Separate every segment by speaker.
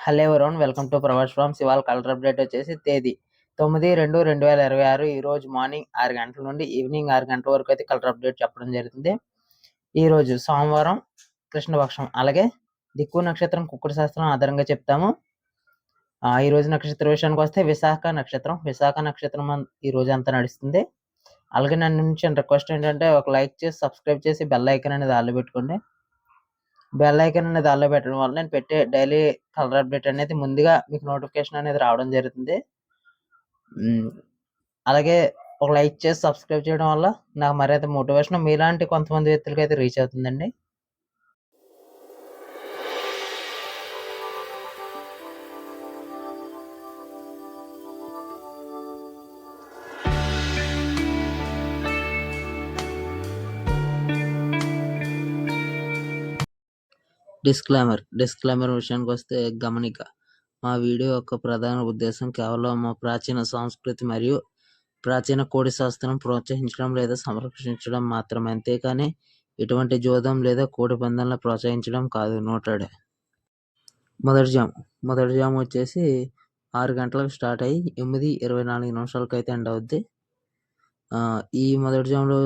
Speaker 1: Hello everyone welcome to Pravas ఫ్రమ్స్ ఇవాళ colour update వచ్చేసి తేదీ తొమ్మిది రెండు రెండు వేల ఇరవై ఆరు ఈ రోజు మార్నింగ్ ఆరు గంటల నుండి ఈవినింగ్ ఆరు గంటల వరకు అయితే కలర్ అప్డేట్ చెప్పడం జరుగుతుంది. ఈ రోజు సోమవారం కృష్ణపక్షం అలాగే దిక్కు నక్షత్రం కుక్కుడు శాస్త్రం ఆధారంగా చెప్తాము. ఆ, ఈ రోజు నక్షత్ర విషయానికి వస్తే విశాఖ నక్షత్రం విశాఖ నక్షత్రం ఈ రోజు అంతా నడుస్తుంది. అలాగే నన్ను నుంచి రిక్వెస్ట్ ఏంటంటే ఒక లైక్ చేసి సబ్స్క్రైబ్ చేసి బెల్ ఐకన్ అనేది ఆల్లో పెట్టుకోండి. బెల్ ఐకాన్ అనేది ఆల్లో పెట్టడం వల్ల నేను పెట్టే డైలీ కలర్ అప్డేట్ అనేది ముందుగా మీకు నోటిఫికేషన్ అనేది రావడం జరుగుతుంది. అలాగే ఒక లైక్ చేసి సబ్స్క్రైబ్ చేయడం వల్ల నాకు మరైతే మోటివేషన్ మీలాంటి కొంతమంది వ్యక్తులకి అయితే రీచ్ అవుతుందండి. డిస్క్లైమర్ డిస్క్లైమర్ విషయానికి వస్తే గమనిక. మా వీడియో యొక్క ప్రధాన ఉద్దేశం కేవలం మా ప్రాచీన సంస్కృతి మరియు ప్రాచీన కోడి శాస్త్రం ప్రోత్సహించడం లేదా సంరక్షించడం మాత్రమే. అంతేకాని ఎటువంటి జోదం లేదా కోడి పందాలను ప్రోత్సహించడం కాదు. నోటెడ్ మొదటి జామ్. మొదటి జామ్ వచ్చేసి ఆరు గంటలకు స్టార్ట్ అయ్యి ఎనిమిది ఇరవై నాలుగు నిమిషాలకు అయితే ఎండ్ అవుద్ది. ఈ మొదటి జామ్లో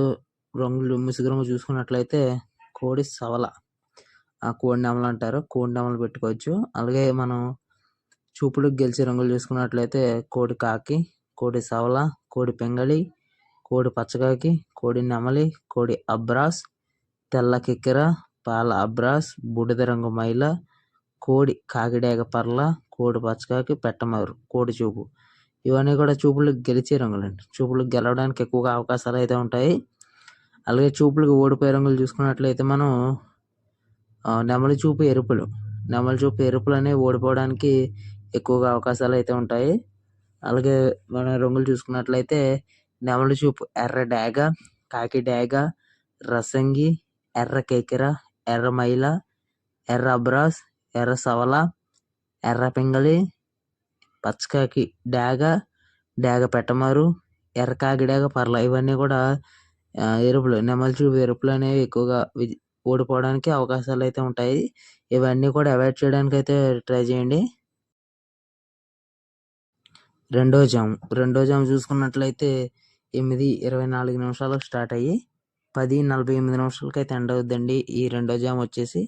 Speaker 1: రంగులు ముసుగు రంగు చూసుకున్నట్లయితే కోడి సవల. ఆ కోడి నెమలు అంటారు. కోడి నెమలు పెట్టుకోవచ్చు. అలాగే మనం చూపులకు గెలిచే రంగులు చూసుకున్నట్లయితే కోడి కాకి కోడి సవల కోడి పెంగళి కోడి పచ్చకాకి కోడి నెమలి కోడి అబ్రాస్ తెల్ల కిక్కెర పాల అబ్రాస్ బూడిద రంగు మైల కోడి కాకిడేగ పర్ల కోడి పచ్చకాకి పెట్టమారు కోడి చూపు. ఇవన్నీ కూడా చూపులకు గెలిచే రంగులండి చూపులకు గెలవడానికి ఎక్కువగా అవకాశాలు అయితే ఉంటాయి. అలాగే చూపులకు ఓడిపోయే రంగులు చూసుకున్నట్లయితే మనం నెమలి చూపు ఎరుపులు. నెమలి చూపు ఎరుపులు అనేవి ఓడిపోవడానికి ఎక్కువగా అవకాశాలు అయితే ఉంటాయి. అలాగే మన రంగులు చూసుకున్నట్లయితే నెమలి చూపు ఎర్ర డాగ కాకి డాగ రసంగి ఎర్ర కేకెర ఎర్ర మైల ఎర్ర అబ్రాస్ ఎర్ర సవల ఎర్ర పింగళి పచ్చకాకి డాగ డాగ పెట్టమారు ఎర్ర కాకి డాగ పర్ల ఇవన్నీ కూడా ఎరుపులు నెమలి చూపు ఎరుపులు అనేవి ఎక్కువగా ఓడిపోవడానికి అవకాశాలు అయితే ఉంటాయి. ఇవన్నీ కూడా అవాయిడ్ చేయడానికి అయితే ట్రై చేయండి. రెండో జామ్. రెండో జామ్ చూసుకున్నట్లయితే ఎనిమిది ఇరవై నాలుగు నిమిషాలకు స్టార్ట్ అయ్యి పది నలభై ఎనిమిది నిమిషాలకి అయితే ఎండ్ అవుద్దండి. ఈ రెండో జామ్ వచ్చేసి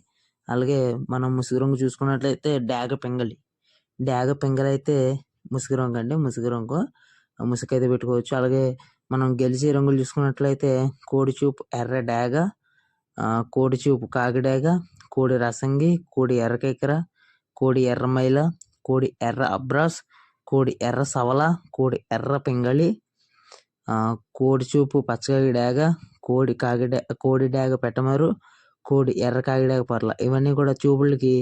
Speaker 1: అలాగే మనం ముసుగు రంగు చూసుకున్నట్లయితే డాగ పింగలి డాగ పింగలి అయితే ముసుగు రంగు అండి. ముసుగు రంగు ముసుగు అయితే పెట్టుకోవచ్చు. అలాగే మనం గెలిచే రంగులు చూసుకున్నట్లయితే కోడి చూపు ఎర్ర డాగ కోడి చూపు కాకిడాగ కోడి రసంగి కోడి ఎర్రకెక్కర కోడి ఎర్రమైల కోడి ఎర్ర అబ్రాస్ కోడి ఎర్ర సవల కోడి ఎర్ర పింగళి కోడి చూపు పచ్చకాకి డాగ కోడి కాకిడా కోడి డాగ పెట్టమారు కోడి ఎర్ర కాకిడాగ పర్ల. ఇవన్నీ కూడా చూపులకి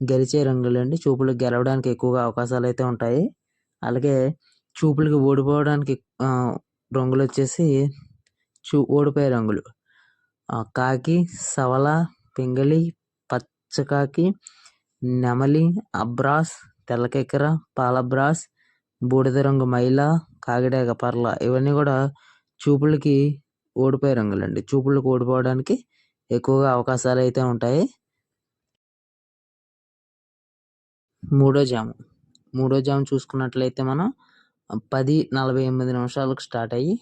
Speaker 1: గెలిచే రంగులండి. చూపులకు గెలవడానికి ఎక్కువగా అవకాశాలు అయితే ఉంటాయి. అలాగే చూపులకి ఓడిపోవడానికి రంగులు వచ్చేసి చూ ఓడిపోయే రంగులు. కాకి సవల పింగళి పచ్చకాకి నెమలి అబ్రాస్ తెల్లకెక్కర పాలబ్రాస్ బూడిద రంగు మైల కాకిడాక పర్ల ఇవన్నీ కూడా చూపులకి ఓడిపోయే రంగులండి. చూపులకు ఓడిపోవడానికి ఎక్కువగా అవకాశాలు అయితే ఉంటాయి. మూడో జాము. మూడో జాము చూసుకున్నట్లయితే మనం పది నలభై ఎనిమిది నిమిషాలకు స్టార్ట్ అయ్యి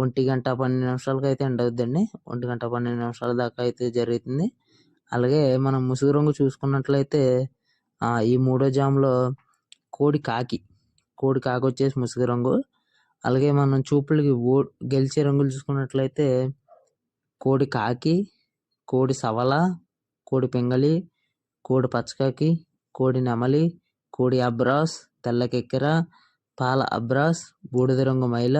Speaker 1: ఒంటి గంట పన్నెండు నిమిషాలకు అయితే ఎండ్ అవుద్దండి. ఒంటి గంట పన్నెండు నిమిషాల దాకా అయితే జరుగుతుంది. అలాగే మనం ముసుగు రంగు చూసుకున్నట్లయితే ఈ మూడో జాములో కోడి కాకి కోడి కాకి వచ్చేసి ముసుగు రంగు. అలాగే మనం చూపులకి ఓ గెలిచే రంగులు చూసుకున్నట్లయితే కోడి కాకి కోడి సవల కోడి పింగళి కోడి పచ్చకాకి కోడి నెమలి కోడి అబ్రాస్ తెల్ల కెక్కెర పాల అబ్రాస్ బూడిద రంగు మైల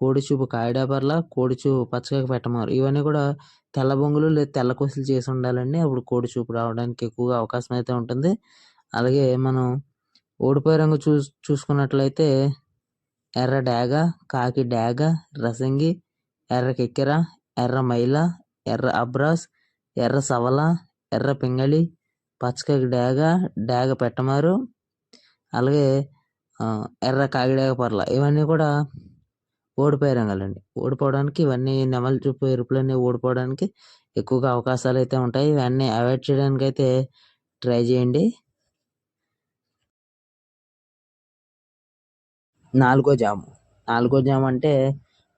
Speaker 1: కోడిచూపు కాయడాపర్ల కోడిచూపు పచ్చగా పెట్టమారు ఇవన్నీ కూడా తెల్ల బొంగులు లేదా తెల్ల కొసులు చేసి ఉండాలండి. అప్పుడు కోడిచూపు రావడానికి ఎక్కువగా అవకాశం అయితే ఉంటుంది. అలాగే మనం ఓడిపోయే రంగు చూ చూసుకున్నట్లయితే ఎర్ర డాగ కాకి డాగ రసంగి ఎర్ర కెక్కెర ఎర్ర మైల ఎర్ర అబ్రాస్ ఎర్ర సవల ఎర్ర పింగళి పచ్చకాకి డాగ డాగ పెట్టమారు అలాగే ఎర్ర కాకిడాగ పర్ల. ఇవన్నీ కూడా ఓడిపోయారు రంగాలండి ఓడిపోవడానికి ఇవన్నీ నెమలు చూపు ఎరుపులన్నీ ఓడిపోవడానికి ఎక్కువగా అవకాశాలు అయితే ఉంటాయి. ఇవన్నీ అవాయిడ్ చేయడానికి అయితే ట్రై చేయండి. నాలుగో జాము. నాలుగో జాము అంటే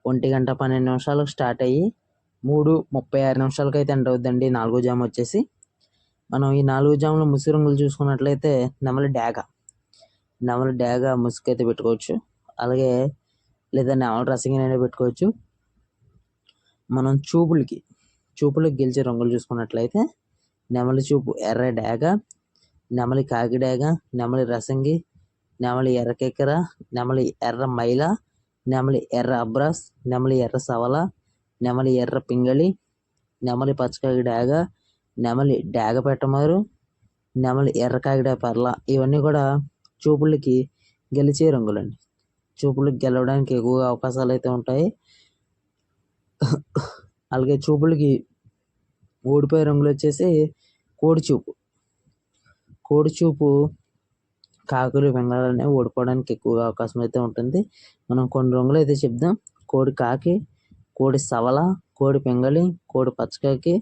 Speaker 1: ఒంటి గంట పన్నెండు నిమిషాలకు స్టార్ట్ అయ్యి మూడు ముప్పై ఆరు నిమిషాలకు అయితే ఎంటర్ అవుతుందండి నాలుగో జాము వచ్చేసి. మనం ఈ నాలుగో జాములు ముసి రంగులు చూసుకున్నట్లయితే నెమలి డాగ. నెమలి డాగ ముసుగు అయితే పెట్టుకోవచ్చు. అలాగే లేదా నెమలి రసంగినైనా పెట్టుకోవచ్చు. మనం చూపులకి చూపులకు గెలిచే రంగులు చూసుకున్నట్లయితే నెమలి చూపు ఎర్ర డాగ నెమలి కాకిడాగ నెమలి రసంగి నెమలి ఎర్ర కెక్కర నెమలి ఎర్ర మైల నెమలి ఎర్ర అబ్రాస్ నెమలి ఎర్ర సవల నెమలి ఎర్ర పింగళి నెమలి పచ్చకాకి డాగ నెమలి డాగ పెట్టమారు నెమలి ఎర్ర కాకిడా పర్ల. ఇవన్నీ కూడా చూపులకి గెలిచే రంగులండి. చూపులకు గెలవడానికి ఎక్కువగా అవకాశాలు అయితే ఉంటాయి. అలాగే చూపులకి ఓడిపోయే రంగులు వచ్చేసి కోడి చూపు. కోడి చూపు కాకులు బెంగాలనే ఓడిపోవడానికి ఎక్కువగా అవకాశం అయితే ఉంటుంది. మనం కొన్ని రంగులు అయితే చెప్దాం. కోడి కాకి కోడి సవల కోడి పెంగళి కోడి పచ్చకాకి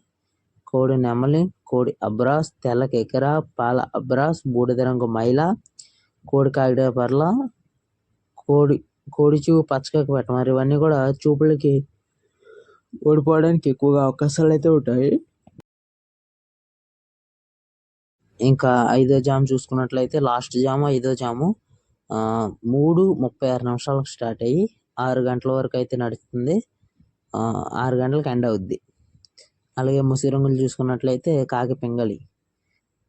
Speaker 1: కోడి నెమలి కోడి అబ్రాస్ తెల్ల కెకెర పాల అబ్రాస్ బూడిద రంగు మైల కోడి కాగిడ పర్ల కోడి కోడి చూపు పచ్చకాకి పెట్టమారు ఇవన్నీ కూడా చూపులకి ఓడిపోవడానికి ఎక్కువగా అవకాశాలు అయితే ఉంటాయి. ఇంకా ఐదో జామ్ చూసుకున్నట్లయితే లాస్ట్ జాము ఐదో జాము మూడు ముప్పై ఆరు నిమిషాలకు స్టార్ట్ అయ్యి ఆరు గంటల వరకు అయితే నడుస్తుంది. ఆరు గంటలకు ఎండ్ అవుద్ది. అలాగే ముసి రంగులు చూసుకున్నట్లయితే కాకి పింగళి.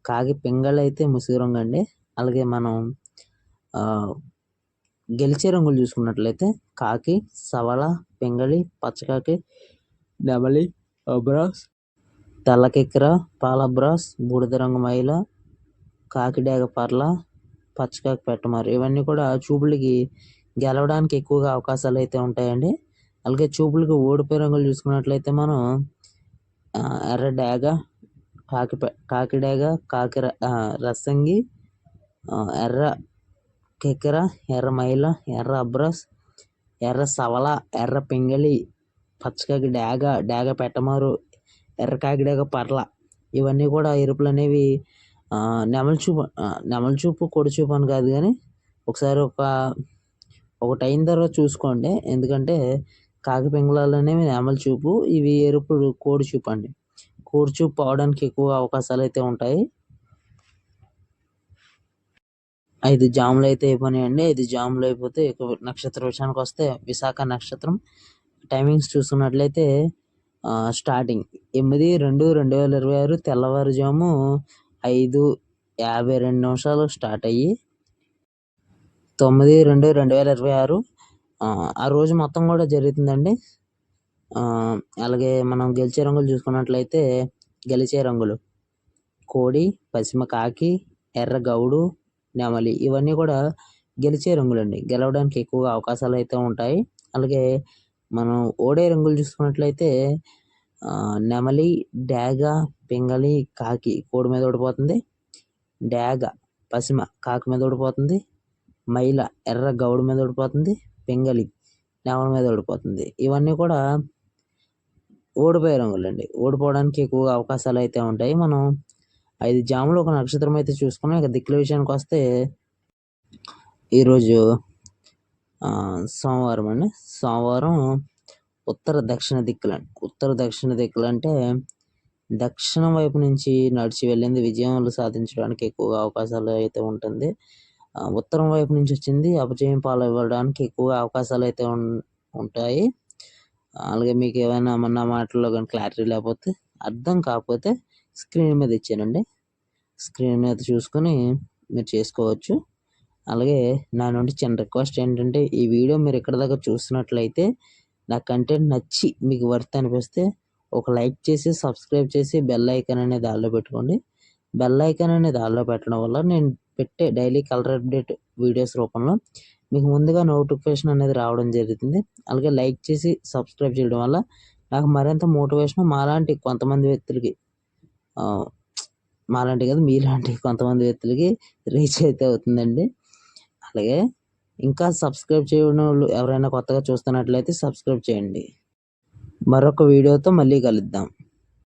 Speaker 1: కాకి పింగళి అయితే ముసిరంగు అండి. అలాగే మనం గెలిచే రంగులు చూసుకున్నట్లయితే కాకి సవల పింగళి పచ్చకాకి నెమలి అబ్రాస్ తెల్లకెక్కర పాలబ్రాస్ బూడిద రంగు మైల కాకిడాగ పర్ల పచ్చకాకి పెట్టమారు. ఇవన్నీ కూడా చూపులకి గెలవడానికి ఎక్కువగా అవకాశాలు అయితే ఉంటాయండి. అలాగే చూపులకి ఓడిపోయే రంగులు చూసుకున్నట్లయితే మనం ఎర్ర డేగ కాకి కాకిడేగ కాకి డాగ రసంగి ఎర్ర కెకెర ఎర్ర మైల ఎర్ర అబ్రస్ ఎర్ర సవల ఎర్ర పింగళి పచ్చకాకి డాగ డాగ పెట్టమారు ఎర్ర కాకి డాగ పర్ల. ఇవన్నీ కూడా ఎరుపులు అనేవి నెమల్చూపు నెమలి చూపు అని కాదు కానీ ఒకసారి ఒక ఒకటి అయిన తర్వాత చూసుకోండి. ఎందుకంటే కాకి పింగళాలు అనేవి నెమల్చూపు ఇవి ఎరుపులు కోడిచూపు అండి. కోడిచూపు పోవడానికి ఎక్కువ అవకాశాలు అయితే ఉంటాయి. ఐదు జాములు అయితే అయిపోయినాయండి. ఐదు జాములు అయిపోతే నక్షత్ర విషయానికి వస్తే విశాఖ నక్షత్రం. టైమింగ్స్ చూసుకున్నట్లయితే స్టార్టింగ్ ఎనిమిది రెండు రెండు వేల ఇరవై ఆరు తెల్లవారుజాము ఐదు యాభై రెండు నిమిషాలు స్టార్ట్ అయ్యి తొమ్మిది రెండు రెండు వేల ఇరవై ఆరు. ఆ, రోజు మొత్తం కూడా జరుగుతుందండి. అలాగే మనం గెలిచే రంగులు చూసుకున్నట్లయితే గెలిచే రంగులు కోడి పశ్చిమ కాకి ఎర్ర గౌడు నెమలి ఇవన్నీ కూడా గెలిచే రంగులండి. గెలవడానికి ఎక్కువగా అవకాశాలు అయితే ఉంటాయి. అలాగే మనం ఓడే రంగులు చూసుకున్నట్లయితే నెమలి డాగ పింగళి కాకి కోడి మీద ఓడిపోతుంది. డాగ పసిమ కాకి మీద ఓడిపోతుంది. మైల ఎర్ర గౌడు మీద ఓడిపోతుంది. పింగళి నెమలి మీద ఓడిపోతుంది. ఇవన్నీ కూడా ఓడిపోయే రంగులండి. ఓడిపోవడానికి ఎక్కువగా అవకాశాలు అయితే ఉంటాయి. మనం ఐదు జాములు ఒక నక్షత్రం అయితే చూసుకున్నాం. ఇక దిక్కుల విషయానికి వస్తే ఈరోజు సోమవారం అండి. సోమవారం ఉత్తర దక్షిణ దిక్కులండి ఉత్తర దక్షిణ దిక్కులు అంటే దక్షిణం వైపు నుంచి నడిచి వెళ్ళింది విజయములు సాధించడానికి ఎక్కువగా అవకాశాలు అయితే ఉంటుంది. ఉత్తరం వైపు నుంచి వచ్చింది అపజయం పాలు ఇవ్వడానికి ఎక్కువగా అవకాశాలు అయితే ఉంటాయి. అలాగే మీకు ఏమైనా మన మాటల్లో కానీ క్లారిటీ లేకపోతే అర్థం కాకపోతే స్క్రీన్ మీద ఇచ్చానండి. స్క్రీన్ మీద చూసుకొని మీరు చేసుకోవచ్చు. అలాగే నా నుండి చిన్న రిక్వెస్ట్ ఏంటంటే ఈ వీడియో మీరు ఇక్కడ దాకా చూసినట్లయితే నా కంటెంట్ నచ్చి మీకు వర్త్ అనిపిస్తే ఒక లైక్ చేసి సబ్స్క్రైబ్ చేసి బెల్ ఐకాన్ అనేది ఆల్లో పెట్టుకోండి. బెల్ ఐకాన్ అనేది ఆల్లో పెట్టడం వల్ల నేను పెట్టే డైలీ కలర్ అప్డేట్ వీడియోస్ రూపంలో మీకు ముందుగా నోటిఫికేషన్ అనేది రావడం జరుగుతుంది. అలాగే లైక్ చేసి సబ్స్క్రైబ్ చేయడం వల్ల నాకు మరింత మోటివేషన్ మాలాంటి కొంతమంది వ్యక్తులకి మాలాంటి కాదు మీలాంటి కొంతమంది వ్యక్తులకి రీచ్ అయితే అవుతుందండి. అలాగే ఇంకా సబ్స్క్రైబ్ చేయడం వాళ్ళు ఎవరైనా కొత్తగా చూస్తున్నట్లయితే సబ్స్క్రైబ్ చేయండి. మరొక వీడియోతో మళ్ళీ కలుద్దాం.